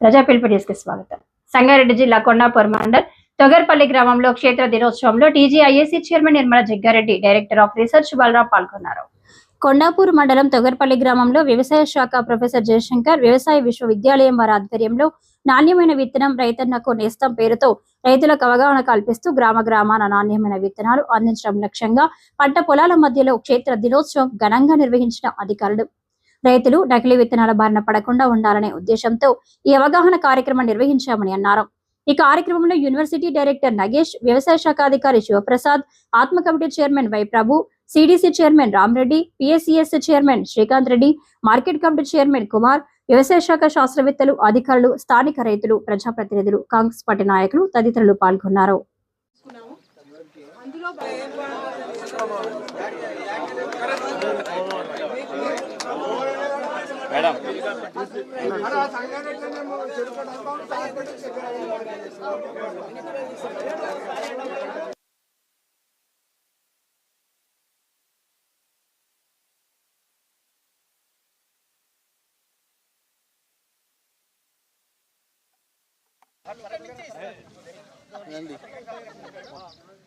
ప్రజా పిలుపు స్వాగతం. సంగారెడ్డి జిల్లా కొండాపూర్ మండల్ తొగర్పల్లి గ్రామంలో క్షేత్ర దినోత్సవంలో TGIAC chairman Nirmala Jaggareddy director of research Balarao పాల్గొన్నారు. కొండాపూర్ మండలం తొగర్పల్లి గ్రామంలో వ్యవసాయ శాఖ ప్రొఫెసర్ జయశంకర్ వ్యవసాయ విశ్వవిద్యాలయం వారి ఆధ్వర్యంలో నాణ్యమైన విత్తనం రైతన్నకు నేస్తం పేరుతో రైతులకు అవగాహన కల్పిస్తూ గ్రామ గ్రామాన నాణ్యమైన విత్తనాలు అందించడం లక్ష్యంగా పంట పొలాల మధ్యలో క్షేత్ర దినోత్సవం ఘనంగా నిర్వహించిన అధికారులు రైతులు నకిలీ విత్తనాల బారిన పడకుండా ఉండాలనే ఉద్దేశంతో ఈ అవగాహన కార్యక్రమం నిర్వహించామని అన్నారు. ఈ కార్యక్రమంలో యూనివర్సిటీ డైరెక్టర్ నగేష్ వ్యవసాయ శాఖ అధికారి Shivaprasad ATMA committee chairman Y Prabhu CDC chairman Ramareddy PSCS chairman Srikanth Reddy market committee chairman Kumar వ్యవసాయ శాఖ శాస్త్రవేత్తలు అధికారులు స్థానిక రైతులు ప్రజాప్రతినిధులు కాంగ్రెస్ పార్టీ నాయకులు తదితరులు పాల్గొన్నారు. మేడం నంది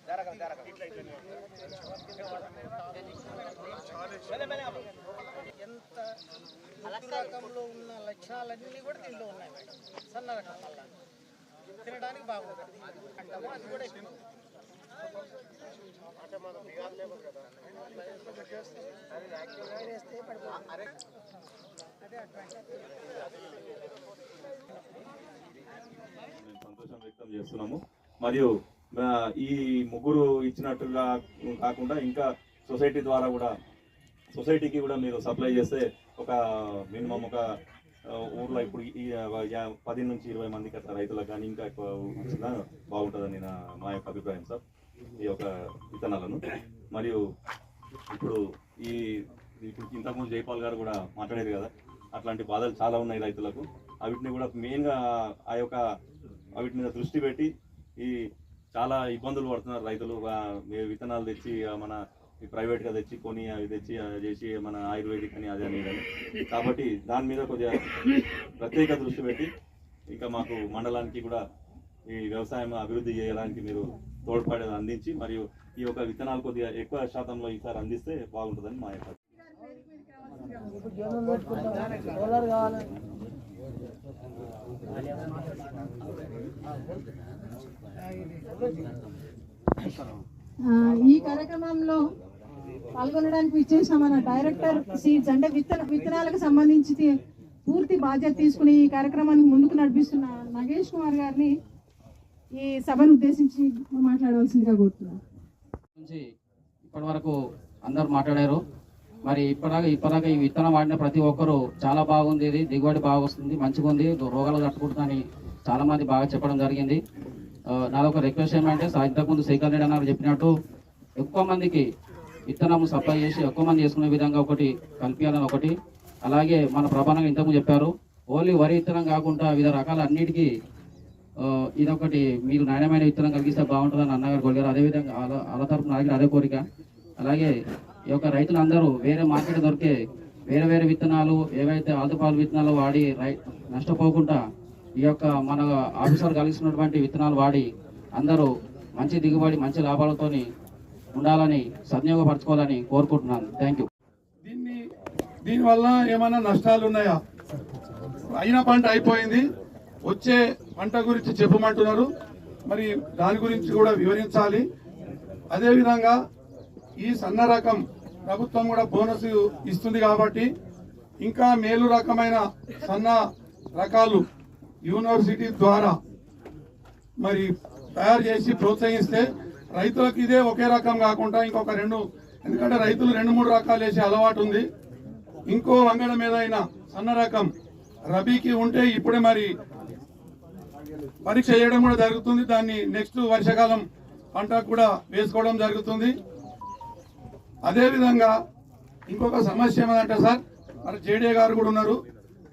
జరగదు జరగదు అంత ముద్దు రకంలో ఉన్న లక్షణాలన్నీ కూడా దీంట్లో ఉన్నాయి మేడం. సన్న రకం వల్ల తినడానికి బాగుంటుంది. అంటాము అది కూడా ఎక్కువ. వేస్తే పడిపోతుంది. అదే అడ్వాంటేజ్ మేము సంతోషం వ్యక్తం చేస్తున్నాము. మరియు ఈ ముగ్గురు ఇచ్చినట్టుగా కాకుండా ఇంకా సొసైటీ ద్వారా కూడా సొసైటీకి కూడా మీరు సప్లై చేస్తే ఒక మినిమం ఒక ఊర్లో ఇప్పుడు ఈ పది నుంచి ఇరవై మందికి అట్లా రైతులకు కానీ ఇంకా ఎక్కువ ఇచ్చినా బాగుంటుందని నా మా యొక్క అభిప్రాయం సార్. ఈ యొక్క విత్తనాలను. మరియు ఇప్పుడు ఈ ఇంతకుముందు జైపాల్ గారు కూడా మాట్లాడారు కదా అట్లాంటి బాధలు చాలా ఉన్నాయి రైతులకు. వాటిని కూడా మెయిన్గా ఆ యొక్క వాటి మీద దృష్టి పెట్టి ఈ చాలా ఇబ్బందులు పడుతున్నారు రైతులు. విత్తనాలు తెచ్చి మన ప్రైవేట్గా తెచ్చి కొని అవి తెచ్చి చేసి మన ఆయుర్వేదిక్ అని అదే అని కాబట్టి దాని మీద కొద్దిగా ప్రత్యేక దృష్టి పెట్టి ఇంకా మాకు మండలానికి కూడా ఈ వ్యవసాయం అభివృద్ధి చేయడానికి మీరు తోడ్పడేది అందించి మరియు ఈ యొక్క విత్తనాలు కొద్దిగా ఎక్కువ శాతంలో ఈసారి అందిస్తే బాగుంటుందని మా యొక్క ఈ కార్యక్రమంలో పాల్గొనడానికి ఇచ్చేసిన మన డైరెక్టర్ సీడ్స్ అంటే విత్తన విత్తనాలకు సంబంధించి పూర్తి బాధ్యత తీసుకుని ఈ కార్యక్రమాన్ని ముందుకు నడిపిస్తున్న నగేష్ కుమార్ గారిని ఈ సభను ఉద్దేశించి మాట్లాడవలసిందిగా కోరుతున్నాను. ఇప్పటి వరకు అందరు మాట్లాడారు. మరి ఇప్పటిదాకా ఇప్పటిదాకా ఈ విత్తనం వాడిన ప్రతి ఒక్కరు చాలా బాగుంది. ఇది దిగుబడి బాగా వస్తుంది మంచిగా ఉంది. రోగాలు తట్టుకుంటుందని చాలా మంది బాగా చెప్పడం జరిగింది. నాదొక రిక్వెస్ట్ ఏమంటే ఇంతకుముందు శ్రీకాంత్ రెడ్డి అన్నారు చెప్పినట్టు ఎక్కువ మందికి విత్తనము సప్లై చేసి ఎక్కువ మంది చేసుకునే విధంగా ఒకటి కల్పించాలని ఒకటి. అలాగే మన ప్రభానంగా ఇంతకు చెప్పారు ఓన్లీ వరి విత్తనం కాకుండా వివిధ రకాల అన్నిటికీ ఇదొకటి మీరు నాణ్యమైన విత్తనం కలిగిస్తే బాగుంటుందని అన్నగారు కోరిగారు అదేవిధంగా అలా అలా తరపున అడిగిన అదే కోరిక. అలాగే ఈ యొక్క రైతులందరూ వేరే మార్కెట్ దొరికే వేరే వేరే విత్తనాలు ఏవైతే ఆల్తుపాలు విత్తనాలు వాడి రై నష్టపోకుండా ఈ యొక్క మన ఆఫీసర్ కలిగిస్తున్నటువంటి విత్తనాలు వాడి అందరూ మంచి దిగుబడి మంచి లాభాలతోని ఉండాలని సద్వినియోగపరచుకోవాలని కోరుకుంటున్నాను. థ్యాంక్ యూ దీన్ని దీనివల్ల ఏమైనా నష్టాలు ఉన్నాయా? అయిన పంట అయిపోయింది. వచ్చే పంట గురించి చెప్పమంటున్నారు. మరి దాని గురించి కూడా వివరించాలి. అదేవిధంగా ఈ సన్న రకం ప్రభుత్వం కూడా బోనస్ ఇస్తుంది కాబట్టి ఇంకా మేలు రకమైన సన్న రకాలు యూనివర్సిటీ ద్వారా మరి తయారు చేసి ప్రోత్సహిస్తే రైతులకు ఇదే ఒకే రకం కాకుండా ఇంకొక రెండు ఎందుకంటే రైతులు రెండు మూడు రకాలు వేసే అలవాటు ఉంది. ఇంకో వంగడం ఏదైనా సన్న రకం రబీకి ఉంటే ఇప్పుడే మరి పరీక్ష చేయడం కూడా జరుగుతుంది. దాన్ని నెక్స్ట్ వర్షాకాలం పంట కూడా వేసుకోవడం జరుగుతుంది. అదేవిధంగా ఇంకొక సమస్య ఏమంటే సార్ మరి జేడే గారు కూడా ఉన్నారు.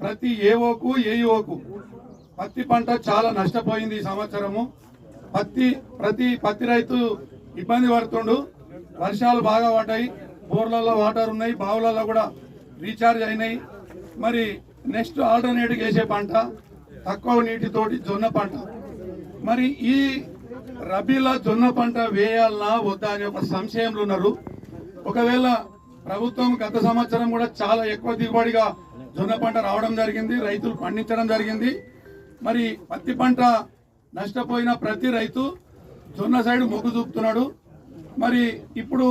ప్రతి ఏఓకు ఏఈఓకు పత్తి పంట చాలా నష్టపోయింది ఈ సంవత్సరము. పత్తి ప్రతి పత్తి రైతు ఇబ్బంది పడుతుండు. వర్షాలు బాగా పడ్డాయి. బోర్లలో వాటర్ ఉన్నాయి. బావులలో కూడా రీఛార్జ్ అయినాయి. మరి నెక్స్ట్ ఆల్టర్నేటివ్ వేసే పంట తక్కువ నీటితోటి జొన్న పంట. మరి ఈ రబీలో జొన్న పంట వేయాలనా వద్దా అనే ఒక సంశయంలో ఉన్నారు. ఒకవేళ ప్రభుత్వం గత సంవత్సరం కూడా చాలా ఎక్కువ దిగుబడిగా జొన్న పంట రావడం జరిగింది. రైతులు పండించడం జరిగింది. మరి పత్తి పంట నష్టపోయిన ప్రతి రైతు జొన్న సైడ్ మొగ్గు చూపుతున్నాడు. మరి ఇప్పుడు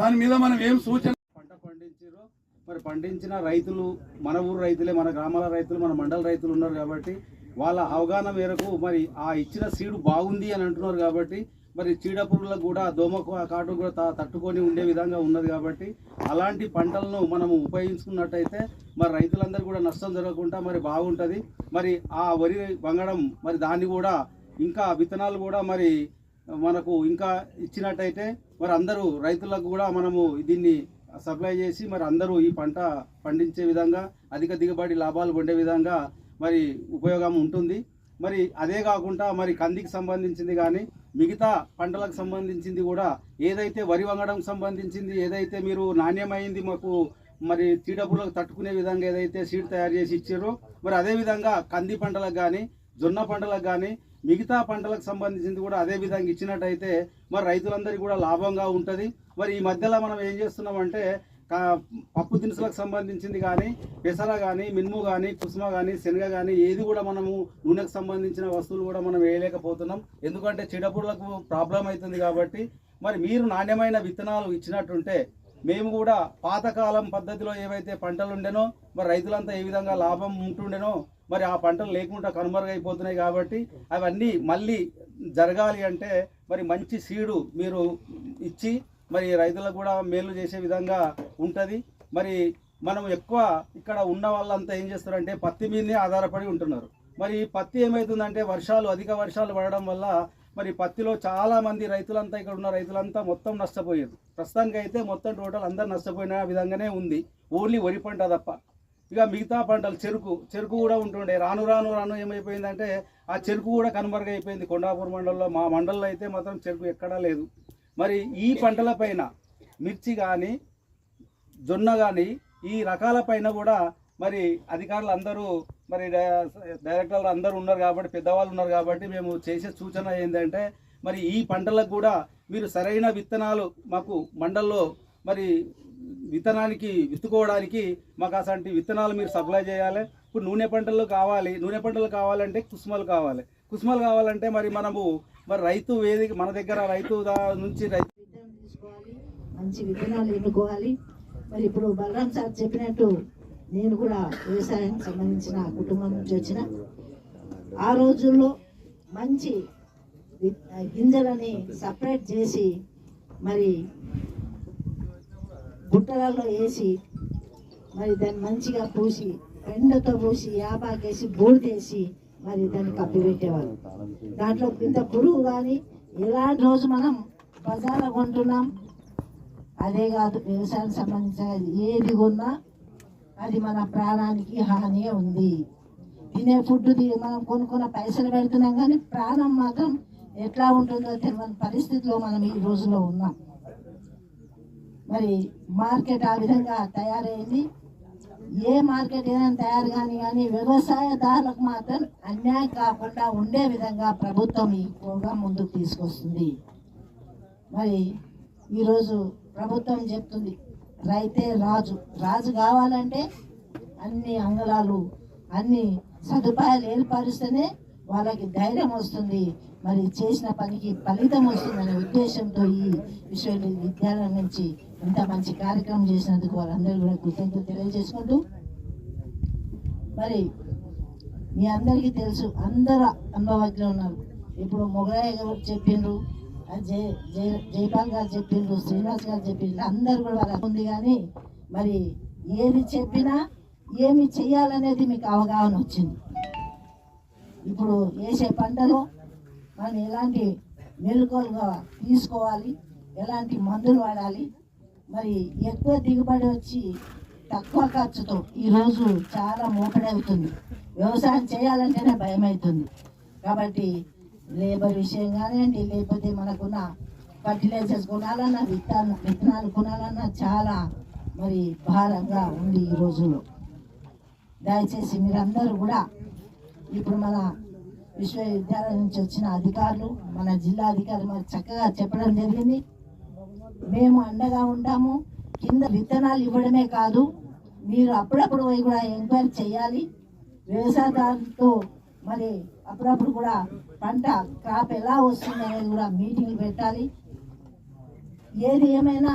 దాని మీద మనం ఏం సూచన పంట పండించారు మరి పండించిన రైతులు మన ఊరు రైతులే మన గ్రామాల రైతులు మన మండల రైతులు ఉన్నారు కాబట్టి వాళ్ళ అవగాహన మేరకు మరి ఆ ఇచ్చిన సీడు బాగుంది అని అంటున్నారు కాబట్టి మరి చీడపురుగులకు కూడా దోమ కాటు కూడా తట్టుకొని ఉండే విధంగా ఉన్నది కాబట్టి అలాంటి పంటలను మనము ఉపయోగించుకున్నట్టయితే మరి రైతులందరూ కూడా నష్టం జరగకుండా మరి బాగుంటుంది. మరి ఆ వరి వంగడం మరి దాన్ని కూడా ఇంకా విత్తనాలు కూడా మరి మనకు ఇంకా ఇచ్చినట్టయితే మరి అందరూ రైతులకు కూడా మనము దీన్ని సప్లై చేసి మరి అందరూ ఈ పంట పండించే విధంగా అధిక దిగుబడి లాభాలు పొందే విధంగా మరి ఉపయోగం ఉంటుంది. మరి అదే కాకుండా మరి కందికి సంబంధించింది కానీ మిగతా పంటలకు సంబంధించింది కూడా ఏదైతే వరి వంగడం సంబంధించింది ఏదైతే మీరు నాణ్యమైంది మాకు మరి చీడపులకు తట్టుకునే విధంగా ఏదైతే సీడ్ తయారు చేసి ఇచ్చారో మరి అదే విధంగా కంది పంటలకు కానీ జొన్న పంటలకు కానీ మిగతా పంటలకు సంబంధించింది కూడా అదే విధంగా ఇచ్చినట్టయితే మరి రైతులందరికీ కూడా లాభంగా ఉంటుంది. మరి ఈ మధ్యలో మనం ఏం చేస్తున్నామంటే పప్పు దినుసులకు సంబంధించింది కానీ పెసర కానీ మినుము కానీ కుసుమ కానీ శనగ కానీ ఏది కూడా మనము నూనెకు సంబంధించిన వస్తువులు కూడా మనం వేయలేకపోతున్నాం. ఎందుకంటే చెడపుడులకు ప్రాబ్లం అవుతుంది కాబట్టి మరి మీరు నాణ్యమైన విత్తనాలు ఇచ్చినట్టుంటే మేము కూడా పాతకాలం పద్ధతిలో ఏవైతే పంటలు ఉండేనో మరి రైతులంతా ఏ విధంగా లాభం ఉంటుండేనో మరి ఆ పంటలు లేకుండా కనుమరుగైపోతున్నాయి కాబట్టి అవన్నీ మళ్ళీ జరగాలి అంటే మరి మంచి సీడు మీరు ఇచ్చి మరి రైతులకు కూడా మేలు చేసే విధంగా ఉంటుంది. మరి మనం ఎక్కువ ఇక్కడ ఉన్న వాళ్ళంతా ఏం చేస్తారంటే పత్తి మీదనే ఆధారపడి ఉంటున్నారు. మరి ఈ పత్తి ఏమవుతుందంటే వర్షాలు అధిక వర్షాలు పడడం వల్ల మరి పత్తిలో చాలామంది రైతులంతా ఇక్కడ ఉన్న రైతులంతా మొత్తం నష్టపోయారు ప్రస్తుతానికి అయితే మొత్తం టోటల్ అందరు నష్టపోయిన విధంగానే ఉంది. ఓన్లీ వరి పంట తప్ప. ఇక మిగతా పంటలు చెరుకు చెరుకు కూడా ఉంటుండే. రాను రాను రాను ఏమైపోయిందంటే ఆ చెరుకు కూడా కనుమరుగైపోయింది. కొండాపూర్ మండలంలో మా మండలంలో అయితే మాత్రం చెరుకు ఎక్కడా లేదు. మరి ఈ పంటల పైన మిర్చి కానీ జొన్న కానీ ఈ రకాల పైన కూడా మరి అధికారులు అందరూ మరి డై- డైరెక్టర్లు అందరూ ఉన్నారు కాబట్టి పెద్దవాళ్ళు ఉన్నారు కాబట్టి మేము చేసే సూచన ఏంటంటే మరి ఈ పంటలకు కూడా మీరు సరైన విత్తనాలు మాకు మండల్లో మరి విత్తనానికి విత్తుకోవడానికి మాకు అసంటి విత్తనాలు మీరు సప్లై చేయాలి. ఇప్పుడు నూనె పంటలు కావాలి నూనె పంటలు కావాలంటే కుసుమలు కావాలి. కుసుమలు కావాలంటే మరి మనము మరి రైతు వేదిక మన దగ్గర రైతు నుంచి రైతు విత్తనం తీసుకోవాలి మంచి విత్తనాలు ఎన్నుకోవాలి. మరి ఇప్పుడు బలరాం సార్ చెప్పినట్టు నేను కూడా వ్యవసాయానికి సంబంధించిన కుటుంబం నుంచి వచ్చిన ఆ రోజుల్లో మంచి గింజలని సపరేట్ చేసి మరి గుట్టలలో వేసి మరి దాన్ని మంచిగా పూసి ఎండతో పూసి యాపాకేసి బూడిదేసి మరి దాన్ని కప్పిపెట్టేవారు. దాంట్లో ఇంత పురుగు కానీ ఎలాంటి రోజు మనం బజార్లో కొంటున్నాం. అదే కాదు వ్యవసాయానికి సంబంధించిన ఏది కొన్నా అది మన ప్రాణానికి హాని ఉంది. తినే ఫుడ్ మనం కొనుక్కున్న పైసలు పెడుతున్నాం కానీ ప్రాణం మాత్రం ఎట్లా ఉంటుందో తెలియని పరిస్థితిలో మనం ఈ రోజులో ఉన్నాం. మరి మార్కెట్ ఆ విధంగా తయారైంది. ఏ మార్కెట్ ఏదైనా తయారు కానీ కానీ వ్యవసాయదారులకు మాత్రం అన్యాయం కాకుండా ఉండే విధంగా ప్రభుత్వం ఈ ప్రోగ్రాం ముందుకు తీసుకొస్తుంది. మరి ఈరోజు ప్రభుత్వం చెప్తుంది రైతే రాజు రాజు కావాలంటే అన్ని అంగళాలు అన్ని సదుపాయాలు ఏర్పరిస్తేనే వాళ్ళకి ధైర్యం వస్తుంది. మరి చేసిన పనికి ఫలితం వస్తుందనే ఉద్దేశంతో ఈ విశ్వవిద్యాలయం నుంచి ఇంత మంచి కార్యక్రమం చేసినందుకు వాళ్ళందరూ కూడా కృతజ్ఞత తెలియజేసుకుంటూ మరి మీ అందరికీ తెలుసు అందరూ అనుభవజ్ఞులు ఉన్నారు. ఇప్పుడు మొగలయ్య గారు చెప్పిండ్రు జయ జయ జయపాల్ గారు చెప్పిండ్రు శ్రీనివాస్ గారు చెప్పిండ్రు అందరు కూడా వాళ్ళ ఉంది కానీ మరి ఏది చెప్పినా ఏమి చెయ్యాలనేది మీకు అవగాహన వచ్చింది. ఇప్పుడు వేసే పంటలో మనం ఎలాంటి మెలకువలుగా తీసుకోవాలి? ఎలాంటి మందులు వాడాలి? మరి ఎక్కువ దిగుబడి వచ్చి తక్కువ ఖర్చుతో ఈరోజు చాలా మూకడవుతుంది వ్యవసాయం చేయాలంటేనే భయం అవుతుంది కాబట్టి లేబర్ విషయం కానివ్వండి లేకపోతే మనకున్న ఫర్టిలైజర్స్ కొనాలన్నా విత్తనాలు విత్తనాలు కొనాలన్నా చాలా మరి భారంగా ఉంది ఈ రోజుల్లో. దయచేసి మీరందరూ కూడా ఇప్పుడు మన విశ్వవిద్యాలయం నుంచి వచ్చిన అధికారులు మన జిల్లా అధికారులు మరి చక్కగా చెప్పడం జరిగింది. మేము అండగా ఉంటాము. కింద విత్తనాలు ఇవ్వడమే కాదు మీరు అప్పుడప్పుడు పోయి కూడా ఎంక్వైరీ చేయాలి. వ్యవసాయదారులతో మరి అప్పుడప్పుడు కూడా పంట క్రాప్ ఎలా వస్తుంది అనేది కూడా మీటింగ్లు పెట్టాలి. ఏది ఏమైనా